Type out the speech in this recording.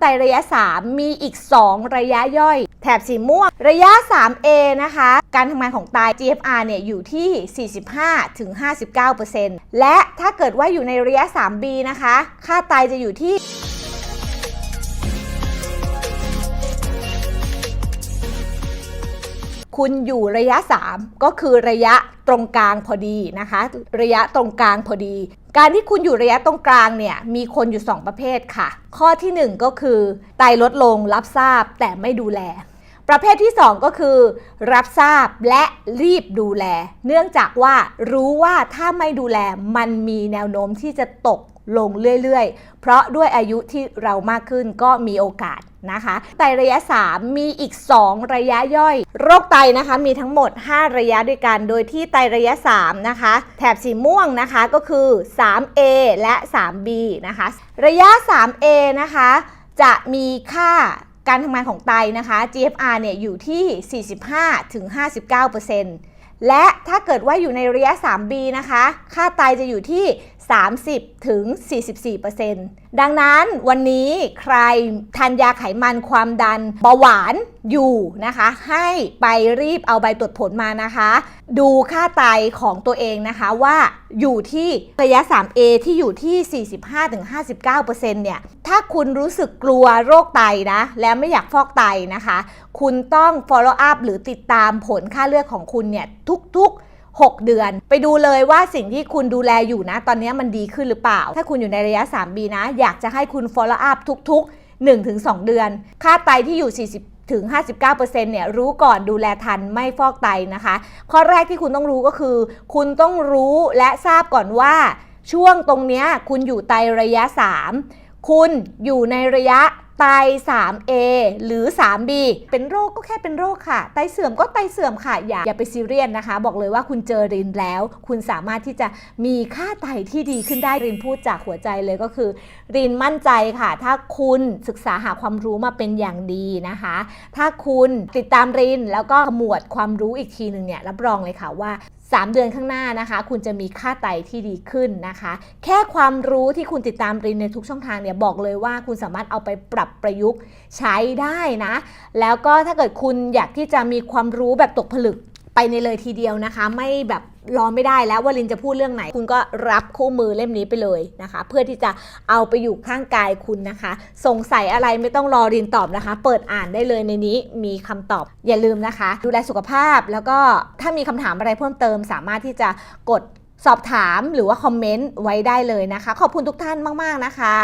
ไตระยะ 3 มีอีก 2 ระยะย่อย แถบสีม่วง ระยะ 3A นะคะ การทำงานของไต GFR เนี่ยอยู่ที่ 45-59%และถ้าเกิดว่าอยู่ในระยะ 3B นะคะ ค่าไตจะอยู่ที่ คุณอยู่ระยะ 3 ก็คือระยะตรงกลางพอดีนะคะ ระยะตรงกลางพอดี การที่คุณอยู่ระยะตรงกลางเนี่ยมีคนอยู่ 2 ประเภทค่ะ ข้อทีหนึ่1 ก็คือไตลดลงรับทราบแต่ไม่ดูแล ประเภทที่ 2 ก็คือ รับทราบและรีบดูแล เนื่องจากว่ารู้ว่าถ้าไม่ดูแลมันมีแนวโน้มที่จะตกลงเรื่อยๆ เพราะด้วยอายุที่เรามากขึ้นก็มีโอกาสนะคะ ไตระยะ 3 มีอีก 2 ระยะย่อย โรคไตนะคะมีทั้งหมด 5 ระยะด้วยกัน โดยที่ไตระยะ 3 นะคะ แถบสีม่วงนะคะก็คือ 3A และ 3B นะคะ ระยะ 3A นะคะ จะมีค่า การทำงานของไตนะคะ GFR เนี่ยอยู่ที่ 45ถึง59%และถ้าเกิดว่าอยู่ในระยะ 3B นะคะ ค่าไตจะอยู่ที่ 30 ถึง 44%ดังนั้นวันนี้ใครทานยาไขมันความดันเบาหวานอยู่นะคะ ให้ไปรีบเอาใบตรวจผลมานะคะ ดูค่าไตของตัวเองนะคะว่าอยู่ที่ระยะ 3A ที่อยู่ที่ 45-59%เนี่ย ถ้าคุณรู้สึกกลัวโรคไตนะ และไม่อยากฟอกไตนะคะ คุณต้อง follow up หรือติดตามผลค่าเลือดของคุณเนี่ยทุกๆ 6 เดือน ไปดูเลยว่าสิ่งที่คุณดูแลอยู่นะ ตอนนี้มันดีขึ้นหรือเปล่า ถ้าคุณอยู่ในระยะ 3B นะ อยากจะให้คุณ follow up ทุก ๆ 1-2 เดือน ค่าไตที่อยู่ 40ถึง 59%เนี่ย รู้ก่อนดูแลทันไม่ฟอกไตนะคะ ข้อแรกที่คุณต้องรู้ก็คือ คุณต้องรู้และทราบก่อนว่า ช่วงตรงเนี้ยคุณอยู่ไตระยะ 3 คุณอยู่ในระยะ ไต 3A หรือ 3B เป็นโรคก็แค่เป็นโรคค่ะ ไตเสื่อมก็ไตเสื่อมค่ะ อย่าอย่าไปซีเรียสนะคะ บอกเลยว่าคุณเจอรินแล้ว คุณสามารถที่จะมีค่าไตที่ดีขึ้นได้รินพูดจากหัวใจเลยก็คือ รินมั่นใจค่ะ ถ้าคุณศึกษาหาความรู้มาเป็นอย่างดีนะคะ ถ้าคุณติดตามรินแล้วก็ขมวดความรู้อีกทีหนึ่งเนี่ยรับรองเลยค่ะว่า 3 เดือนข้างหน้านะคะ คุณจะมีค่าไตที่ดีขึ้นนะคะ แค่ความรู้ที่คุณติดตามรินในทุกช่องทางเนี่ยบอกเลยว่าคุณสามารถเอาไปปรับประยุกต์ใช้ได้นะ แล้วก็ถ้าเกิดคุณอยากที่จะมีความรู้แบบตกผลึกไปในเลยทีเดียวนะคะ ไม่แบบ รอไม่ได้แล้วว่าลินจะพูดเรื่องไหน คุณก็รับคู่มือเล่มนี้ไปเลยนะคะ เพื่อที่จะเอาไปอยู่ข้างกายคุณนะคะ สงสัยอะไรไม่ต้องรอรินตอบนะคะ เปิดอ่านได้เลยในนี้มีคำตอบอย่าลืมนะคะ ดูแลสุขภาพแล้วก็ถ้ามีคำถามอะไรเพิ่มเติม สามารถที่จะกดสอบถามหรือว่าคอมเมนต์ไว้ได้เลยนะคะ ขอบคุณทุกท่านมาก ๆ นะคะ